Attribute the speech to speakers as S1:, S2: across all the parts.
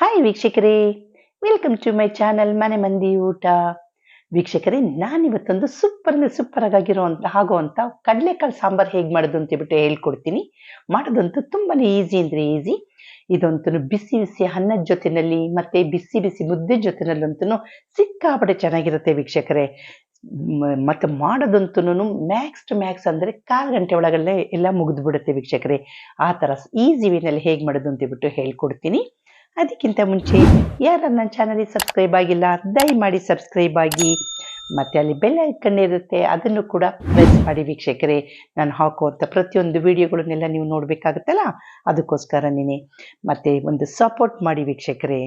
S1: Hi ವೀಕ್ಷಕರೇ. Welcome to my channel ಮನೆ ಮಂದಿ ಊಟ. ವೀಕ್ಷಕರೇ, ನಾನಿವತ್ತೊಂದು ಸೂಪರ್ ಅಂದ್ರೆ ಸೂಪರ್ ಆಗಿರುವಂತ ಆಗುವಂತ ಕಡಲೆಕಾಳು ಸಾಂಬಾರ್ ಹೇಗೆ ಮಾಡೋದು ಅಂತ ಹೇಳ್ಬಿಟ್ಟು ಹೇಳ್ಕೊಡ್ತೀನಿ. ಮಾಡೋದಂತೂ ತುಂಬಾನೇ ಈಸಿ ಅಂದ್ರೆ ಈಸಿ ಇದಂತೂ ಬಿಸಿ ಬಿಸಿ ಅನ್ನದ ಜೊತೆನಲ್ಲಿ ಮತ್ತೆ ಬಿಸಿ ಬಿಸಿ ಮುದ್ದೆ ಜೊತೆನಲ್ಲಂತೂ ಸಿಕ್ಕಾಪಟ್ಟೆ ಚೆನ್ನಾಗಿರುತ್ತೆ ವೀಕ್ಷಕರೇ. ಮತ್ತೆ ಮಾಡೋದಂತೂ ಮ್ಯಾಕ್ಸ್ ಟು ಮ್ಯಾಕ್ಸ್ ಅಂದ್ರೆ ಕಾಲು ಗಂಟೆ ಒಳಗಲ್ಲೇ ಎಲ್ಲ ಮುಗಿದ್ಬಿಡುತ್ತೆ ವೀಕ್ಷಕರೇ. ಆ ತರ ಈಸಿ ವೇನಲ್ಲಿ ಹೇಗೆ ಮಾಡೋದು ಅಂತ ಹೇಳ್ಬಿಟ್ಟು ಹೇಳ್ಕೊಡ್ತೀನಿ. ಅದಕ್ಕಿಂತ ಮುಂಚೆ ಯಾರು ನನ್ನ ಚಾನಲಿಗೆ ಸಬ್ಸ್ಕ್ರೈಬ್ ಆಗಿಲ್ಲ ದಯಮಾಡಿ ಸಬ್ಸ್ಕ್ರೈಬ್ ಆಗಿ. ಮತ್ತೆ ಅಲ್ಲಿ ಬೆಲ್ ಐಕನ್ ಇರುತ್ತೆ, ಅದನ್ನು ಕೂಡ ಪ್ರೆಸ್ ಮಾಡಿ ವೀಕ್ಷಕರೇ. ನಾನು ಹಾಕುವಂಥ ಪ್ರತಿಯೊಂದು ವಿಡಿಯೋಗಳನ್ನೆಲ್ಲ ನೀವು ನೋಡಬೇಕಾಗುತ್ತಲ್ಲ? ನೀನೆ ಮತ್ತು ಒಂದು ಸಪೋರ್ಟ್ ಮಾಡಿ ವೀಕ್ಷಕರೇ.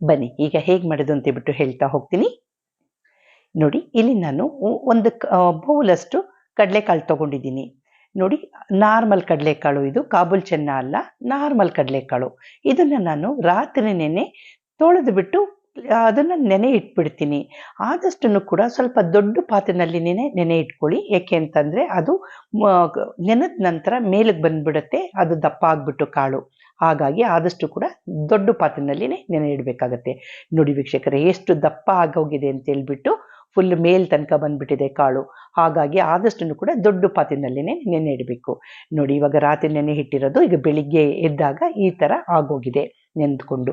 S1: ಬನ್ನಿ, ಈಗ ಹೇಗೆ ಮಾಡೋದು ಅಂತ ಹೇಳ್ಬಿಟ್ಟು ಹೇಳ್ತಾ ಹೋಗ್ತೀನಿ. ನೋಡಿ, ಇಲ್ಲಿ ನಾನು ಒಂದು ಬೌಲಷ್ಟು ಕಡಲೆಕಾಳು ತಗೊಂಡಿದ್ದೀನಿ. ನೋಡಿ, ನಾರ್ಮಲ್ ಕಡಲೆಕಾಳು ಇದು, ಕಾಬೂಲ್ ಚೆನ್ನ ಅಲ್ಲ, ನಾರ್ಮಲ್ ಕಡಲೆಕಾಳು. ಇದನ್ನ ನಾನು ರಾತ್ರಿ ನೆನೆ ತೊಳೆದು ಬಿಟ್ಟು, ಅದನ್ನು ನೆನೆ ಇಟ್ಬಿಡ್ತೀನಿ. ಆದಷ್ಟನ್ನು ಕೂಡ ಸ್ವಲ್ಪ ದೊಡ್ಡ ಪಾತ್ರೆನಲ್ಲಿ ನೆನೆ ನೆನೆ ಇಟ್ಕೊಳ್ಳಿ. ಯಾಕೆ ಅಂತಂದರೆ ಅದು ನೆನೆದ ನಂತರ ಮೇಲಕ್ಕೆ ಬಂದ್ಬಿಡುತ್ತೆ, ಅದು ದಪ್ಪ ಆಗಿಬಿಟ್ಟು ಕಾಳು. ಹಾಗಾಗಿ ಆದಷ್ಟು ಕೂಡ ದೊಡ್ಡ ಪಾತ್ರೆನಲ್ಲಿನೇ ನೆನೆ ಇಡಬೇಕಾಗತ್ತೆ. ನೋಡಿ ವೀಕ್ಷಕರೇ, ಎಷ್ಟು ದಪ್ಪ ಆಗೋಗಿದೆ ಅಂತ ಹೇಳ್ಬಿಟ್ಟು ಫುಲ್ ಮೇಲ್ ತನಕ ಬಂದ್ಬಿಟ್ಟಿದೆ ಕಾಳು. ಹಾಗಾಗಿ ಆದಷ್ಟು ಕೂಡ ದೊಡ್ಡ ಪಾತಿನಲ್ಲಿನೇ ನೆನೆ ಇಡಬೇಕು. ನೋಡಿ, ಇವಾಗ ರಾತ್ರಿ ನೆನೆ ಇಟ್ಟಿರೋದು, ಈಗ ಬೆಳಿಗ್ಗೆ ಎದ್ದಾಗ ಈ ಥರ ಆಗೋಗಿದೆ ನೆನೆದುಕೊಂಡು.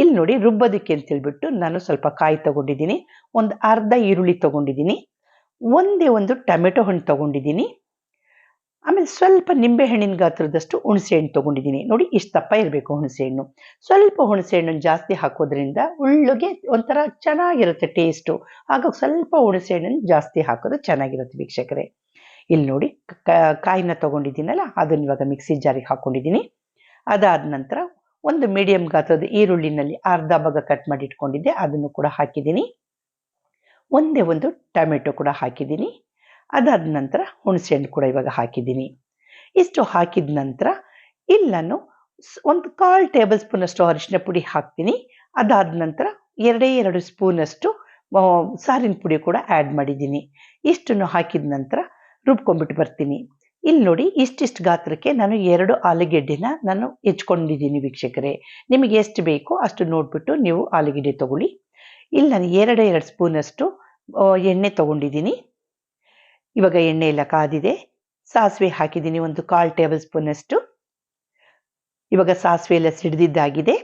S1: ಇಲ್ಲಿ ನೋಡಿ, ರುಬ್ಬೋದಕ್ಕೆ ಅಂತ ಹೇಳ್ಬಿಟ್ಟು ನಾನು ಸ್ವಲ್ಪ ಕಾಯಿ ತಗೊಂಡಿದ್ದೀನಿ, ಒಂದು ಅರ್ಧ ಈರುಳ್ಳಿ ತೊಗೊಂಡಿದ್ದೀನಿ, ಒಂದೇ ಒಂದು ಟೊಮೆಟೊ ಹಣ್ಣು ತಗೊಂಡಿದ್ದೀನಿ. ಆಮೇಲೆ ಸ್ವಲ್ಪ ನಿಂಬೆ ಹಣ್ಣಿನ ಗಾತ್ರದಷ್ಟು ಹುಣಸೆ ಹಣ್ಣು ತಗೊಂಡಿದ್ದೀನಿ. ನೋಡಿ ಇಷ್ಟು ದಪ್ಪ ಇರಬೇಕು ಹುಣಸೆ ಹಣ್ಣು. ಸ್ವಲ್ಪ ಹುಣಸೆ ಹಣ್ಣನ್ನು ಜಾಸ್ತಿ ಹಾಕೋದ್ರಿಂದ ಉಳ್ಳಿಗೆ ಒಂಥರ ಚೆನ್ನಾಗಿರುತ್ತೆ ಟೇಸ್ಟು ಹಾಗಾಗಿ ಸ್ವಲ್ಪ ಹುಣಸೆ ಹಣ್ಣನ್ನು ಜಾಸ್ತಿ ಹಾಕೋದು ಚೆನ್ನಾಗಿರುತ್ತೆ ವೀಕ್ಷಕರೇ. ಇಲ್ಲಿ ನೋಡಿ ಕಾಯಿನ ತಗೊಂಡಿದ್ದೀನಲ್ಲ, ಅದನ್ನ ಇವಾಗ ಮಿಕ್ಸಿ ಜಾರಿಗೆ ಹಾಕೊಂಡಿದ್ದೀನಿ. ಅದಾದ ನಂತರ ಒಂದು ಮೀಡಿಯಂ ಗಾತ್ರದ ಈರುಳ್ಳಿನಲ್ಲಿ ಅರ್ಧ ಭಾಗ ಕಟ್ ಮಾಡಿ ಇಟ್ಕೊಂಡಿದ್ದೆ, ಅದನ್ನು ಕೂಡ ಹಾಕಿದ್ದೀನಿ. ಒಂದೇ ಒಂದು ಟೊಮೆಟೊ ಕೂಡ ಹಾಕಿದ್ದೀನಿ. ಅದಾದ ನಂತರ ಹುಣಸೆ ಹಣ್ಣು ಕೂಡ ಇವಾಗ ಹಾಕಿದ್ದೀನಿ. ಇಷ್ಟು ಹಾಕಿದ ನಂತರ ಇಲ್ಲಿ ನಾನು ಸ್- ಒಂದು ಕಾಲು ಟೇಬಲ್ ಸ್ಪೂನ್ ಅಷ್ಟು ಅರಿಶಿನ ಪುಡಿ ಹಾಕ್ತೀನಿ. ಅದಾದ ನಂತರ ಎರಡೇ ಎರಡು ಸ್ಪೂನಷ್ಟು ಸಾರಿನ ಪುಡಿ ಕೂಡ ಆ್ಯಡ್ ಮಾಡಿದ್ದೀನಿ. ಇಷ್ಟನ್ನು ಹಾಕಿದ ನಂತರ ರುಬ್ಕೊಂಡ್ಬಿಟ್ಟು ಬರ್ತೀನಿ. ಇಲ್ಲಿ ನೋಡಿ ಇಷ್ಟಿಷ್ಟು ಗಾತ್ರಕ್ಕೆ ನಾನು ಎರಡು ಆಲೂಗೆಡ್ಡೆನ ನಾನು ಹೆಚ್ಕೊಂಡಿದ್ದೀನಿ ವೀಕ್ಷಕರೇ. ನಿಮಗೆ ಎಷ್ಟು ಬೇಕೋ ಅಷ್ಟು ನೋಡಿಬಿಟ್ಟು ನೀವು ಆಲೂಗೆಡ್ಡೆ ತಗೊಳ್ಳಿ. ಇಲ್ಲಿ ನಾನು ಎರಡೇ ಎರಡು ಸ್ಪೂನಷ್ಟು ಎಣ್ಣೆ ತಗೊಂಡಿದ್ದೀನಿ. ಇವಾಗ ಎಣ್ಣೆ ಎಲ್ಲ ಕಾದಿದೆ. ಸಾಸಿವೆ ಹಾಕಿದ್ದೀನಿ ಒಂದು ಕಾಲ್ ಟೇಬಲ್ ಸ್ಪೂನ್ ಅಷ್ಟು. ಇವಾಗ ಸಾಸಿವೆ ಎಲ್ಲ ಸಿಡಿದಿದ್ದಾಗಿದೆ.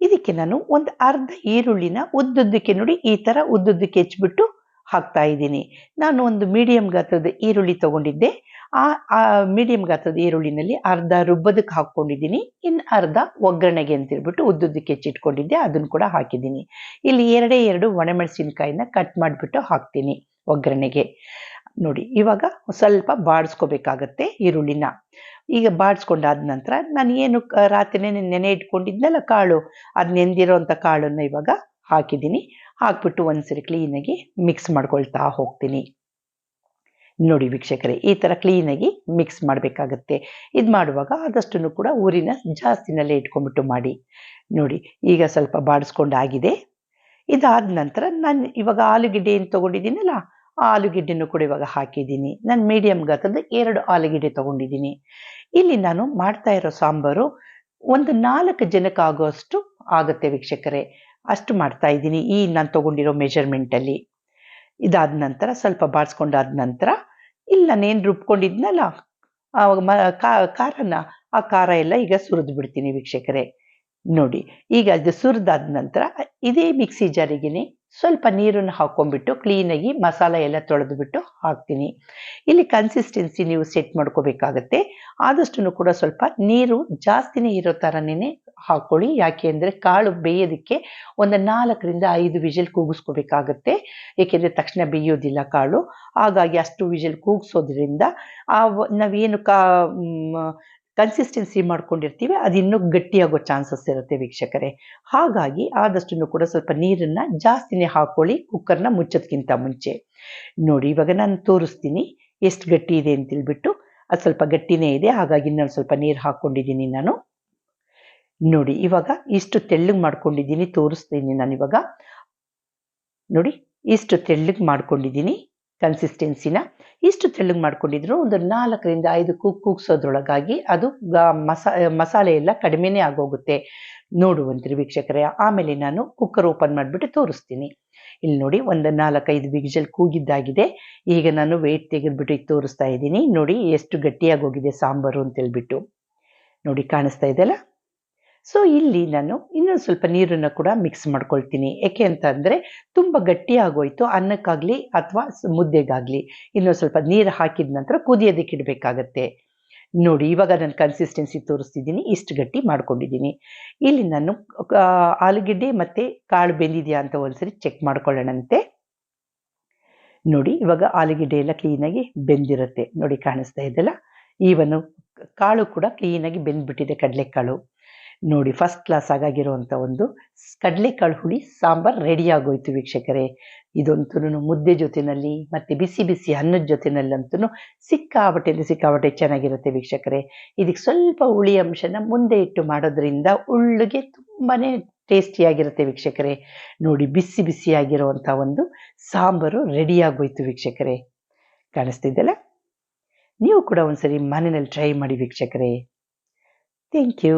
S1: ಇದಕ್ಕೆ ನಾನು ಒಂದು ಅರ್ಧ ಈರುಳ್ಳಿನ ಉದ್ದುದ್ದಕ್ಕೆ ನೋಡಿ ಈ ಥರ ಉದ್ದುದ್ದಕ್ಕೆ ಹೆಚ್ಚಿಬಿಟ್ಟು ಹಾಕ್ತಾ ಇದ್ದೀನಿ. ನಾನು ಒಂದು ಮೀಡಿಯಂ ಗಾತ್ರದ ಈರುಳ್ಳಿ ತಗೊಂಡಿದ್ದೆ. ಆ ಮೀಡಿಯಂ ಗಾತ್ರದ ಈರುಳ್ಳಿನಲ್ಲಿ ಅರ್ಧ ರುಬ್ಬದಕ್ಕೆ ಹಾಕ್ಕೊಂಡಿದ್ದೀನಿ. ಇನ್ನು ಅರ್ಧ ಒಗ್ಗರಣೆಗೆ ಅಂತ ಹೇಳ್ಬಿಟ್ಟು ಉದ್ದುದ್ದಕ್ಕೆ ಹೆಚ್ಚಿಟ್ಕೊಂಡಿದ್ದೆ. ಅದನ್ನು ಕೂಡ ಹಾಕಿದ್ದೀನಿ. ಇಲ್ಲಿ ಎರಡೇ ಎರಡು ಒಣಮೆಣಸಿನ್ಕಾಯಿನ ಕಟ್ ಮಾಡಿಬಿಟ್ಟು ಹಾಕ್ತೀನಿ ಒಗ್ಗರಣೆಗೆ. ನೋಡಿ, ಇವಾಗ ಸ್ವಲ್ಪ ಬಾಡಿಸ್ಕೋಬೇಕಾಗತ್ತೆ ಈರುಳ್ಳಿನ. ಈಗ ಬಾಡಿಸ್ಕೊಂಡಾದ ನಂತರ ನಾನು ಏನು ರಾತ್ರಿನೇ ರಾತ್ರಿ ನೆನೆ ಇಟ್ಕೊಂಡಿದ್ನಲ್ಲ ಕಾಳು, ಅದು ನೆಂದಿರೋಂಥ ಕಾಳನ್ನ ಇವಾಗ ಹಾಕಿದ್ದೀನಿ. ಹಾಕ್ಬಿಟ್ಟು ಒಂದ್ಸರಿ ಕ್ಲೀನಾಗಿ ಮಿಕ್ಸ್ ಮಾಡ್ಕೊಳ್ತಾ ಹೋಗ್ತೀನಿ. ನೋಡಿ ವೀಕ್ಷಕರೇ, ಈ ಥರ ಕ್ಲೀನಾಗಿ ಮಿಕ್ಸ್ ಮಾಡಬೇಕಾಗತ್ತೆ. ಇದು ಮಾಡುವಾಗ ಆದಷ್ಟು ಕೂಡ ಊರಿನ ಜಾಸ್ತಿನಲ್ಲೇ ಇಟ್ಕೊಂಡ್ಬಿಟ್ಟು ಮಾಡಿ. ನೋಡಿ, ಈಗ ಸ್ವಲ್ಪ ಬಾಡಿಸ್ಕೊಂಡಾಗಿದೆ. ಇದಾದ ನಂತರ ನಾನು ಇವಾಗ ಆಲೂಗೆಡ್ಡೆ ಏನು ತಗೊಂಡಿದ್ದೀನಲ್ಲ ಆಲೂಗೆಡ್ಡೆನೂ ಕೂಡ ಇವಾಗ ಹಾಕಿದ್ದೀನಿ. ನಾನು ಮೀಡಿಯಂ ಗಾತ್ರದ ಎರಡು ಆಲೂಗೆಡ್ಡೆ ತೊಗೊಂಡಿದ್ದೀನಿ. ಇಲ್ಲಿ ನಾನು ಮಾಡ್ತಾ ಇರೋ ಸಾಂಬಾರು ಒಂದು ನಾಲ್ಕು ಜನಕ್ಕೆ ಆಗುತ್ತೆ ವೀಕ್ಷಕರೇ. ಅಷ್ಟು ಮಾಡ್ತಾ ಇದ್ದೀನಿ. ಈ ನಾನು ತೊಗೊಂಡಿರೋ ಮೆಜರ್ಮೆಂಟಲ್ಲಿ ಇದಾದ ನಂತರ ಸ್ವಲ್ಪ ಬಾಡಿಸ್ಕೊಂಡಾದ ನಂತರ ಇಲ್ಲಿ, ನಾನೇನು ರುಬ್ಕೊಂಡಿದ್ನಲ್ಲ ಆವಾಗ ಮ ಖಾರನ, ಆ ಖಾರ ಎಲ್ಲ ಈಗ ಸುರಿದು ಬಿಡ್ತೀನಿ ವೀಕ್ಷಕರೇ. ನೋಡಿ, ಈಗ ಅದು ಸುರಿದಾದ ನಂತರ ಇದೇ ಮಿಕ್ಸಿ ಜಾರಿಗೆನೆ ಸ್ವಲ್ಪ ನೀರನ್ನು ಹಾಕೊಂಡ್ಬಿಟ್ಟು ಕ್ಲೀನಾಗಿ ಮಸಾಲ ಎಲ್ಲ ತೊಳೆದು ಬಿಟ್ಟು ಹಾಕ್ತೀನಿ. ಇಲ್ಲಿ ಕನ್ಸಿಸ್ಟೆನ್ಸಿ ನೀವು ಸೆಟ್ ಮಾಡ್ಕೋಬೇಕಾಗತ್ತೆ. ಆದಷ್ಟು ಕೂಡ ಸ್ವಲ್ಪ ನೀರು ಜಾಸ್ತಿನೇ ಇರೋ ಥರನೇ ಹಾಕೊಳ್ಳಿ. ಯಾಕೆ ಅಂದರೆ ಕಾಳು ಬೇಯೋದಕ್ಕೆ ಒಂದು ನಾಲ್ಕರಿಂದ ಐದು ವಿಜಿಲ್ ಕೂಗಿಸ್ಕೋಬೇಕಾಗತ್ತೆ. ಏಕೆಂದರೆ ತಕ್ಷಣ ಬೇಯೋದಿಲ್ಲ ಕಾಳು. ಹಾಗಾಗಿ ಅಷ್ಟು ವಿಜಿಲ್ ಕೂಗಿಸೋದ್ರಿಂದ ಆ ನಾವೇನು ಕಾ ಕನ್ಸಿಸ್ಟೆನ್ಸಿ ಮಾಡ್ಕೊಂಡಿರ್ತೀವಿ, ಅದು ಇನ್ನೂ ಗಟ್ಟಿಯಾಗೋ ಚಾನ್ಸಸ್ ಇರುತ್ತೆ ವೀಕ್ಷಕರೇ. ಹಾಗಾಗಿ ಆದಷ್ಟು ಕೂಡ ಸ್ವಲ್ಪ ನೀರನ್ನು ಜಾಸ್ತಿನೇ ಹಾಕೊಳ್ಳಿ ಕುಕ್ಕರ್ನ ಮುಚ್ಚೋದ್ಕಿಂತ ಮುಂಚೆ. ನೋಡಿ, ಇವಾಗ ನಾನು ತೋರಿಸ್ತೀನಿ, ಎಷ್ಟು ಗಟ್ಟಿ ಇದೆ ಅಂತ ಹೇಳ್ಬಿಟ್ಟು, ಅದು ಸ್ವಲ್ಪ ಗಟ್ಟಿನೇ ಇದೆ, ಹಾಗಾಗಿ ನಾನು ಸ್ವಲ್ಪ ನೀರು ಹಾಕ್ಕೊಂಡಿದ್ದೀನಿ ನಾನು. ನೋಡಿ, ಇವಾಗ ಇಷ್ಟು ತೆಳ್ಳಗೆ ಮಾಡ್ಕೊಂಡಿದ್ದೀನಿ, ತೋರಿಸ್ತೀನಿ ನಾನು ಇವಾಗ. ನೋಡಿ, ಇಷ್ಟು ತೆಳ್ಳಗೆ ಮಾಡ್ಕೊಂಡಿದ್ದೀನಿ ಕನ್ಸಿಸ್ಟೆನ್ಸಿನ ಇಷ್ಟು ತೆಳ್ಳಗೆ ಮಾಡ್ಕೊಂಡಿದ್ರು. ಒಂದು ನಾಲ್ಕರಿಂದ ಐದು ಕುಕ್ ಕೂಗ್ಸೋದ್ರೊಳಗಾಗಿ ಅದು ಮಸಾ, ಮಸಾಲೆ ಎಲ್ಲ ಕಡಿಮೆನೇ ಆಗೋಗುತ್ತೆ. ನೋಡುವಂತಿರಿ ವೀಕ್ಷಕರೇ, ಆಮೇಲೆ ನಾನು ಕುಕ್ಕರ್ ಓಪನ್ ಮಾಡಿಬಿಟ್ಟು ತೋರಿಸ್ತೀನಿ. ಇಲ್ಲಿ ನೋಡಿ, ಒಂದು ನಾಲ್ಕೈದು ವಿಜಿಲ್ ಕೂಗಿದ್ದಾಗಿದೆ. ಈಗ ನಾನು ವೆಯ್ಟ್ ತೆಗೆದ್ಬಿಟ್ಟು ತೋರಿಸ್ತಾ ಇದ್ದೀನಿ. ನೋಡಿ, ಎಷ್ಟು ಗಟ್ಟಿಯಾಗಿ ಹೋಗಿದೆ ಸಾಂಬಾರು ಅಂತ ಹೇಳ್ಬಿಟ್ಟು. ನೋಡಿ, ಕಾಣಿಸ್ತಾ ಇದೆಯಲ್ಲ ಸೊ ಇಲ್ಲಿ ನಾನು ಇನ್ನೊಂದು ಸ್ವಲ್ಪ ನೀರನ್ನು ಕೂಡ ಮಿಕ್ಸ್ ಮಾಡ್ಕೊಳ್ತೀನಿ. ಯಾಕೆ ಅಂತ ಅಂದರೆ ತುಂಬ ಗಟ್ಟಿಯಾಗೋಯ್ತು, ಅನ್ನಕ್ಕಾಗಲಿ ಅಥವಾ ಮುದ್ದೆಗಾಗಲಿ. ಇನ್ನೊಂದು ಸ್ವಲ್ಪ ನೀರು ಹಾಕಿದ ನಂತರ ಕುದಿಯೋದಕ್ಕೆ ಇಡಬೇಕಾಗತ್ತೆ. ನೋಡಿ, ಇವಾಗ ನಾನು ಕನ್ಸಿಸ್ಟೆನ್ಸಿ ತೋರಿಸ್ತಿದ್ದೀನಿ, ಇಷ್ಟು ಗಟ್ಟಿ ಮಾಡ್ಕೊಂಡಿದ್ದೀನಿ. ಇಲ್ಲಿ ನಾನು ಆಲೂಗಡ್ಡೆ ಆಲೂಗೆಡ್ಡೆ ಮತ್ತು ಕಾಳು ಬೆಂದಿದೆಯಾ ಅಂತ ಒಂದ್ಸರಿ ಚೆಕ್ ಮಾಡ್ಕೊಳ್ಳೋಣಂತೆ. ನೋಡಿ, ಇವಾಗ ಆಲೂಗೆಡ್ಡೆ ಎಲ್ಲ ಕ್ಲೀನಾಗಿ ಬೆಂದಿರುತ್ತೆ. ನೋಡಿ, ಕಾಣಿಸ್ತಾ ಇದೆಯಲ್ಲ? ಈವನು ಕಾಳು ಕೂಡ ಕ್ಲೀನಾಗಿ ಬೆಂದ್ಬಿಟ್ಟಿದೆ ಕಡಲೆಕಾಳು. ನೋಡಿ ಫಸ್ಟ್ ಕ್ಲಾಸ್ ಆಗಾಗಿರುವಂಥ ಒಂದು ಕಡಲೆಕಾಳು ಹುಳಿ, ಸಾಂಬಾರ್ ರೆಡಿ ಆಗೋಯ್ತು ವೀಕ್ಷಕರೇ. ಇದಂತೂ ಮುದ್ದೆ ಜೊತೆಯಲ್ಲಿ ಮತ್ತು ಬಿಸಿ ಬಿಸಿ ಅನ್ನದ ಜೊತೆನಲ್ಲಂತೂ ಸಿಕ್ಕಾಬಟ್ಟೆ ಅಂದ್ರೆ ಸಿಕ್ಕಾಬಟ್ಟೆ ಚೆನ್ನಾಗಿರುತ್ತೆ ವೀಕ್ಷಕರೇ. ಇದಕ್ಕೆ ಸ್ವಲ್ಪ ಹುಳಿ ಅಂಶನ ಮುಂದೆ ಇಟ್ಟು ಮಾಡೋದ್ರಿಂದ ಉಳ್ಳಿಗೆ ತುಂಬಾ ಟೇಸ್ಟಿಯಾಗಿರುತ್ತೆ ವೀಕ್ಷಕರೇ. ನೋಡಿ, ಬಿಸಿ ಬಿಸಿಯಾಗಿರುವಂಥ ಒಂದು ಸಾಂಬಾರು ರೆಡಿ ಆಗೋಯ್ತು ವೀಕ್ಷಕರೇ. ಕಾಣಿಸ್ತಿದ್ದಲ್ಲ ನೀವು ಕೂಡ ಒಂದ್ಸರಿ ಮನೆಯಲ್ಲಿ ಟ್ರೈ ಮಾಡಿ ವೀಕ್ಷಕರೇ. Thank you